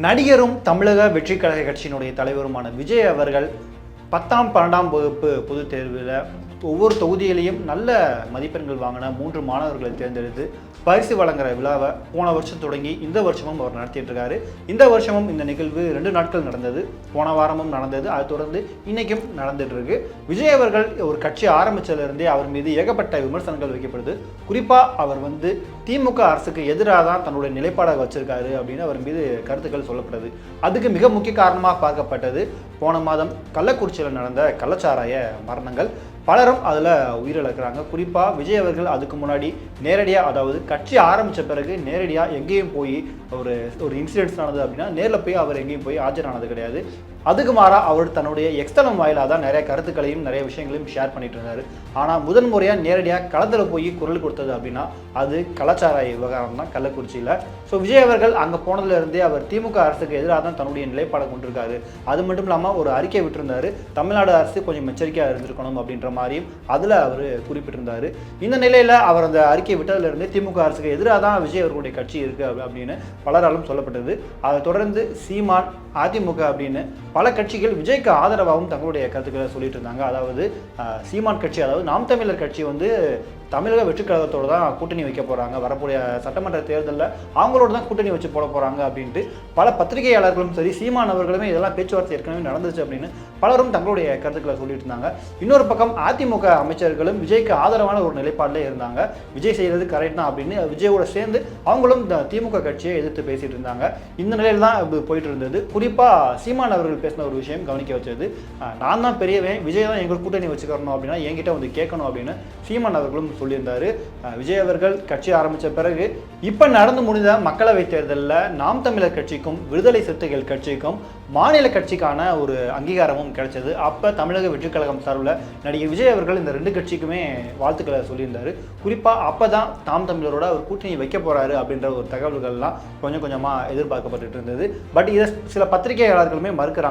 நடிகரும் தமிழக வெற்றி கழக கட்சியினுடைய தலைவருமான விஜய் அவர்கள் பத்தாம் பன்னெண்டாம் வகுப்பு பொதுத் தேர்வில் ஒவ்வொரு தொகுதியிலையும் நல்ல மதிப்பெண்கள் வாங்கின மூன்று மாணவர்களை தேர்ந்தெடுத்து பரிசு வழங்குற விழாவை போன வருஷம் தொடங்கி இந்த வருஷமும் அவர் நடத்திட்டு இருக்காரு இந்த வருஷமும் இந்த நிகழ்வு ரெண்டு நாட்கள் நடந்தது. போன வாரமும் நடந்தது. அதை தொடர்ந்து இன்னைக்கும் நடந்துட்டு இருக்கு விஜய் அவர்கள் ஒரு கட்சி ஆரம்பிச்சதுலேருந்தே அவர் மீது ஏகப்பட்ட விமர்சனங்கள் வைக்கப்படுது. குறிப்பாக அவர் வந்து திமுக அரசுக்கு எதிராக தான் தன்னுடைய நிலைப்பாடாக வச்சிருக்காரு அப்படின்னு அவர் மீது கருத்துக்கள் சொல்லப்படுது. அதுக்கு மிக முக்கிய காரணமாக பார்க்கப்பட்டது போன மாதம் கள்ளக்குறிச்சியில் நடந்த கள்ளச்சாராய மரணங்கள். பலரும் அதில் உயிரிழக்கிறாங்க. குறிப்பாக விஜய் அவர்கள் அதுக்கு முன்னாடி நேரடியாக அதாவது கட்சி ஆரம்பித்த பிறகு நேரடியாக எங்கேயும் போய் ஒரு ஒரு இன்சிடென்ட்ஸ் நடந்தது அப்படின்னா நேரில் போய் அவர் எங்கேயும் போய் ஆஜரானது கிடையாது. அதுக்கு மாறாக அவர் தன்னுடைய எக்ஸ்டர்னல் வாயிலாக தான் நிறைய கருத்துக்களையும் நிறைய விஷயங்களையும் ஷேர் பண்ணிட்டு இருந்தார். ஆனால் முதன் முறையாக நேரடியாக களத்தில் போய் குரல் கொடுத்தது அப்படின்னா அது கலாச்சார விவகாரம் தான் கள்ளக்குறிச்சியில். ஸோ விஜய் அவர்கள் அங்கே போனதுலேருந்தே அவர் திமுக அரசுக்கு எதிராக தான் தன்னுடைய நிலைப்பாடை கொண்டிருக்காரு. அது மட்டும் இல்லாமல் ஒரு அறிக்கை விட்டிருந்தாரு தமிழ்நாடு அரசு கொஞ்சம் எச்சரிக்கையாக இருந்திருக்கணும் அப்படின்ற மாதிரியும் அதில் அவர் குறிப்பிட்டிருந்தார். இந்த நிலையில் அவர் அந்த அறிக்கை விட்டதுலேருந்து திமுக அரசுக்கு எதிராக தான் விஜய் அவர்களுடைய கட்சி இருக்குது அப்படி- அப்படின்னு பலராலும் சொல்லப்பட்டது. அதை தொடர்ந்து சீமான் அதிமுக அப்படின்னு பல கட்சிகள் விஜய்க்கு ஆதரவாகவும் தங்களுடைய கருத்துக்களை சொல்லிட்டு இருந்தாங்க. அதாவது சீமான் கட்சி அதாவது நாம் தமிழர் கட்சி வந்து தமிழக வெற்றி கழகத்தோடு தான் கூட்டணி வைக்க போகிறாங்க வரக்கூடிய சட்டமன்ற தேர்தலில் அவங்களோட தான் கூட்டணி வச்சு போட போகிறாங்க அப்படின்ட்டு பல பத்திரிகையாளர்களும் சரி சீமான் அவர்களுமே இதெல்லாம் பேச்சுவார்த்தை ஏற்கனவே நடந்துச்சு அப்படின்னு பலரும் தங்களுடைய கருத்துக்களை சொல்லிட்டு இருந்தாங்க. இன்னொரு பக்கம் அதிமுக அமைச்சர்களும் விஜய்க்கு ஆதரவான ஒரு நிலைப்பாட்டில் இருந்தாங்க. விஜய் செய்கிறது கரெக்ட் தான் அப்படின்னு விஜயோட சேர்ந்து அவங்களும் இந்த திமுக கட்சியை எதிர்த்து பேசிட்டு இருந்தாங்க. இந்த நிலையில் தான் போயிட்டு இருந்தது. குறிப்பாக சீமான் அவர்கள் பேசின ஒரு விஷயம் கவனிக்க வச்சது. நான் தான் பெரியவன் விஜய் தான் எங்களுக்கு கூட்டணி வச்சுக்கணும் அப்படின்னா என்கிட்ட வந்து கேட்கணும் அப்படின்னு சீமான் அவர்களும் சொல்லியிருந்தார். விஜய் அவர்கள் கட்சி ஆரம்பித்த பிறகு இப்போ நடந்து முடிந்த மக்களவை தேர்தலில் நாம் தமிழர் கட்சிக்கும் விடுதலை சிறுத்தைகள் கட்சிக்கும் மாநில கட்சிக்கான ஒரு அங்கீகாரமும் கிடைச்சது. அப்போ தமிழக வெற்றி கழகம் சார்பில் நடிகர் விஜய் அவர்கள் இந்த ரெண்டு கட்சிக்குமே வாழ்த்துக்களை சொல்லியிருந்தாரு. குறிப்பாக அப்போ தான் தாம் தமிழரோட ஒரு கூட்டணி வைக்க போகிறாரு அப்படின்ற ஒரு தகவல்கள்லாம் கொஞ்சம் கொஞ்சமாக எதிர்பார்க்கப்பட்டுட்டு இருந்தது. பட் இதை சில பத்திரிகையாளர்களுமே மறுக்கிறாங்க.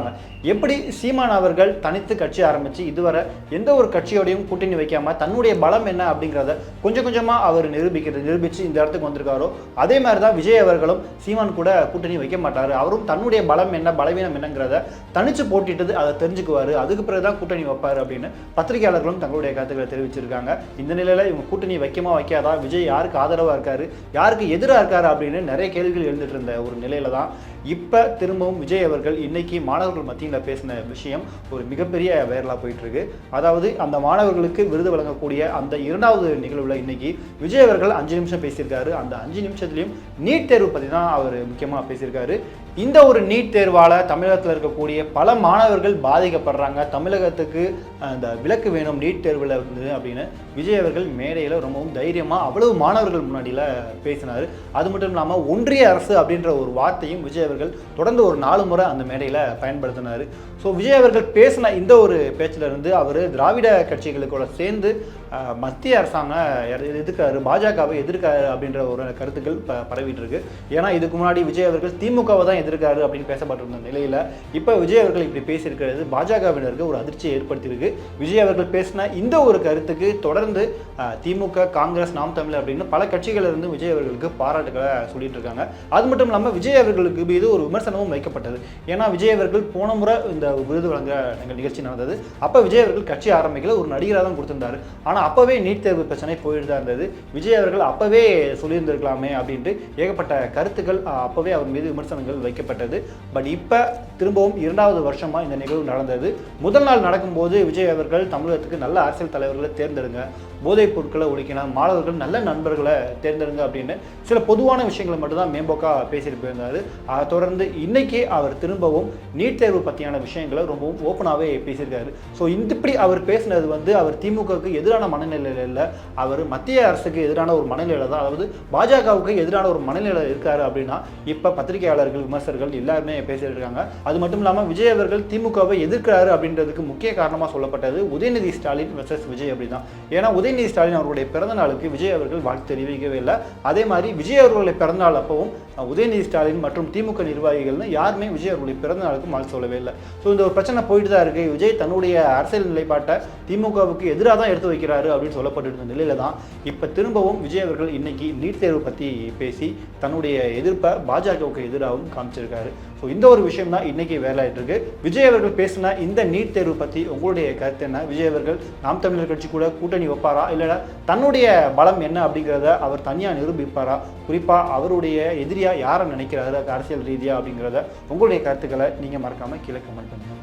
எப்படி சீமான் அவர்கள் தனித்து கட்சி ஆரம்பித்து இதுவரை எந்த ஒரு கட்சியோடையும் கூட்டணி வைக்காம தன்னுடைய பலம் என்ன அப்படிங்கிறத கொஞ்சம் கொஞ்சமாக அவர் நிரூபிக்கிறது நிரூபித்து இந்த இடத்துக்கு வந்திருக்காரோ அதே மாதிரி தான் விஜய் அவர்களும் சீமான் கூட கூட்டணி வைக்க மாட்டார். அவரும் தன்னுடைய பலம் என்ன பலவீனம் என்னங்கிறத தனித்து போட்டிட்டு அதை தெரிஞ்சுக்குவார். அதுக்கு பிறகு தான் கூட்டணி வைப்பார் அப்படின்னு பத்திரிகையாளர்களும் தங்களுடைய கருத்துக்களை தெரிவிச்சிருக்காங்க. இந்த நிலையில் இவங்க கூட்டணி வைக்கமா வைக்காதா? விஜய் யாருக்கு ஆதரவாக இருக்காரு? யாருக்கு எதிராக இருக்காரு அப்படின்னு நிறைய கேள்விகள் எழுந்துட்டு இருந்த ஒரு நிலையில தான் இப்போ திரும்பவும் விஜய் அவர்கள் இன்னைக்கு மாணவர்கள் மத்தியில் பேசின விஷயம் ஒரு மிகப்பெரிய வைரலாக போயிட்டுருக்கு. அதாவது அந்த மாணவர்களுக்கு விருது வழங்கக்கூடிய அந்த இரண்டாவது நிகழ்வில் இன்னைக்கு விஜய் அவர்கள் அஞ்சு நிமிஷம் பேசியிருக்காரு. அந்த அஞ்சு நிமிஷத்துலையும் நீட் தேர்வு பற்றி தான் அவர் முக்கியமாக பேசியிருக்காரு. இந்த ஒரு நீட் தேர்வால் தமிழகத்தில் இருக்கக்கூடிய பல மாணவர்கள் பாதிக்கப்படுறாங்க. தமிழகத்துக்கு அந்த விலக்கு வேணும் நீட் தேர்வில் இருந்து அப்படின்னு விஜய் அவர்கள் மேடையில் ரொம்பவும் தைரியமாக அவ்வளவு மாணவர்கள் முன்னாடியில் பேசினார். அது மட்டும் இல்லாமல் ஒன்றிய அரசு அப்படின்ற ஒரு வார்த்தையும் விஜய் அவர்கள் தொடர்ந்து ஒரு நாலு முறை அந்த மேடையில் பயன்படுத்தினார். ஸோ விஜய் அவர்கள் பேசின இந்த ஒரு பேச்சிலிருந்து அவர் திராவிட கட்சிகளுக்கூட சேர்ந்து மத்திய அரசாங்கம் எதிர்க்காரு பாஜகவை எதிர்க்காரு அப்படின்ற ஒரு கருத்துக்கள் ப பரவிட்டு இருக்கு ஏன்னா இதுக்கு முன்னாடி விஜய் அவர்கள் திமுகவை தான் எதிர்க்காரு அப்படின்னு பேசப்பட்டிருந்த நிலையில் இப்போ விஜய் அவர்கள் இப்படி பேசியிருக்கிறது பாஜகவினருக்கு ஒரு அதிர்ச்சியை ஏற்படுத்தியிருக்கு. விஜய் அவர்கள் பேசின இந்த ஒரு கருத்துக்கு தொடர்ந்து திமுக காங்கிரஸ் நாம் தமிழ் அப்படின்னு பல கட்சிகளிலிருந்து விஜய் அவர்களுக்கு பாராட்டுகளை சொல்லிட்டு இருக்காங்க. அது மட்டும் இல்லாமல் விஜய் அவர்களுக்கு மீது ஒரு விமர்சனமும் வைக்கப்பட்டது. ஏன்னா விஜய் அவர்கள் போன முறை இந்த விருது வழங்க எங்கள் நிகழ்ச்சி நடந்தது. அப்போ விஜய் அவர்கள் கட்சி ஆரம்பிக்கல ஒரு நடிகராக தான் கொடுத்துருந்தாரு. ஆனால் அப்போவே நீட் தேர்வு பிரச்சனை போயிட்டு தான் இருந்தது. விஜய் அவர்கள் அப்போவே சொல்லியிருந்திருக்கலாமே அப்படின்ட்டு ஏகப்பட்ட கருத்துக்கள் அப்போவே அவர் மீது விமர்சனங்கள் வைக்கப்பட்டது. பட் இப்போ திரும்பவும் இரண்டாவது வருஷமாக இந்த நிகழ்வு நடந்தது. முதல் நாள் நடக்கும்போது விஜய் அவர்கள் தமிழகத்துக்கு நல்ல அரசியல் தலைவர்களை தேர்ந்தெடுங்க. போதைப் பொருட்களை ஒழிக்கணும் மாணவர்கள் நல்ல நண்பர்களை தேர்ந்தெடுங்க அப்படின்னு சில பொதுவான விஷயங்களை மட்டும்தான் மேம்போக்காக பேசிட்டு போயிருந்தார். அதை தொடர்ந்து இன்னைக்கு அவர் திரும்பவும் நீட் தேர்வு பற்றியான விஷயங்களை ரொம்பவும் ஓப்பனாகவே பேசியிருக்காரு. ஸோ இந்த இப்படி அவர் பேசினது வந்து அவர் திமுகவுக்கு எதிரான மனநிலையில் இல்லை. அவர் மத்திய அரசுக்கு எதிரான ஒரு மனநிலையில் தான். அதாவது பாஜகவுக்கு எதிரான ஒரு மனநிலையில் இருக்காரு அப்படின்னா இப்போ பத்திரிகையாளர்கள் விமர்சகர்கள் எல்லாருமே பேசிட்டு இருக்காங்க அது மட்டும் இல்லாமல் விஜய் அவர்கள் திமுகவை எதிர்க்கிறாரு அப்படின்றதுக்கு முக்கிய காரணமாக சொல்லப்பட்டது உதயநிதி ஸ்டாலின் வெர்சஸ் விஜய் அப்படி தான் ஏன்னா உதயநிதி ஸ்டாலின் அவருடைய பிறந்த நாளுக்கு விஜய் அவர்கள் வாழ்த்து தெரிவிக்கவே இல்லை. அதே மாதிரி விஜய் அவர்களுடைய பிறந்தநாள் அப்பவும் உதயநிதி ஸ்டாலின் மற்றும் திமுக நிர்வாகிகள்னு யாருமே விஜய் அவர்களுடைய பிறந்த நாளுக்கு வாழ்த்து சொல்லவே இல்லை. ஸோ இந்த ஒரு பிரச்சனை போயிட்டு தான் இருக்கு. விஜய் தன்னுடைய அரசியல் நிலைப்பாட்டை திமுகவுக்கு எதிராக தான் எடுத்து வைக்கிறாரு அப்படின்னு சொல்லப்பட்டு இருந்த நிலையில தான் இப்போ திரும்பவும் விஜய் அவர்கள் இன்னைக்கு நீட் தேர்வு பற்றி பேசி தன்னுடைய எதிர்ப்பை பாஜகவுக்கு எதிராகவும் காமிச்சிருக்காரு. ஸோ இந்த ஒரு விஷயம் தான் இன்னைக்கு வேலையாயிட்டு இருக்கு. விஜய் அவர்கள் பேசின இந்த நீட் தேர்வு பற்றி உங்களுடைய கருத்து என்ன? விஜய் அவர்கள் நாம் தமிழர் கட்சி கூட கூட்டணி வைப்பாரா? இல்லை தன்னுடைய பலம் என்ன அப்படிங்கிறத அவர் தனியாக நிரூபிப்பாரா? குறிப்பாக அவருடைய எதிரியாக யாரை நினைக்கிறாரு? அரசியல் ரீதியாக அப்படிங்கிறத உங்களுடைய கருத்துக்களை நீங்கள் மறக்காமல் கீழே கமெண்ட் பண்ணுங்கள்